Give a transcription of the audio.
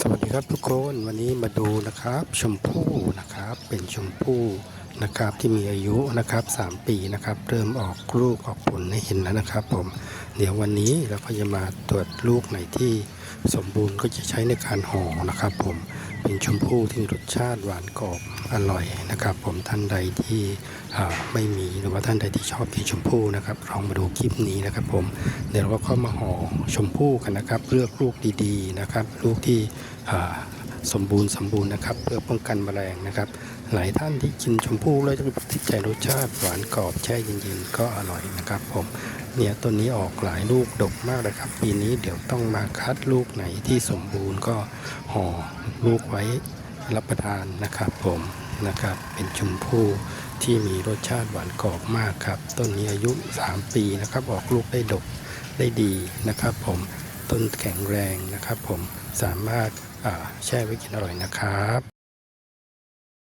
สวัสดีครับทุกคนวันนี้มาดูนะครับชมพู่นะครับเป็นชมพู่นะครับที่มีอายุนะครับ 3 ปีนะครับ เริ่มออกลูกออกผลให้เห็นแล้วนะครับ ผมเดี๋ยววันนี้เราก็จะมาตรวจลูกไหนที่สมบูรณ์ก็จะใช้ในการห่อนะครับ ผม เป็นชมพู่ที่รสชาติหวานกรอบอร่อยนะครับ ผมท่านใดที่อ่าไม่มีหรือว่าท่านใดที่ชอบกินชมพู่นะครับลองมาดูคลิปนี้นะครับ ผมเดี๋ยวเราก็เข้ามาห่อชมพู่กันนะครับเลือกลูกดีๆนะครับ ลูกที่อ่า สมบูรณ์สมบูรณ์นะครับ เพื่อป้องกันแมลงนะครับ หลายท่านที่กินชมพู่แล้วจะติดใจรสชาติหวานกรอบแช่เย็นๆก็อร่อยนะครับผมเนี่ยต้นนี้ออกหลายลูกดกมากเลยครับ ปีนี้เดี๋ยวต้องมาคัดลูกไหนที่สมบูรณ์ก็ห่อลูกไว้รับประทานนะครับผมนะครับเป็นชมพู่ที่มีรสชาติหวานกรอบมากครับ ต้นนี้อายุ 3 ปีนะครับ ออกลูกได้ดกได้ดีนะครับ ผมต้นแข็งแรงนะครับ ผมสามารถ แช่ไว้กินอร่อยนะครับ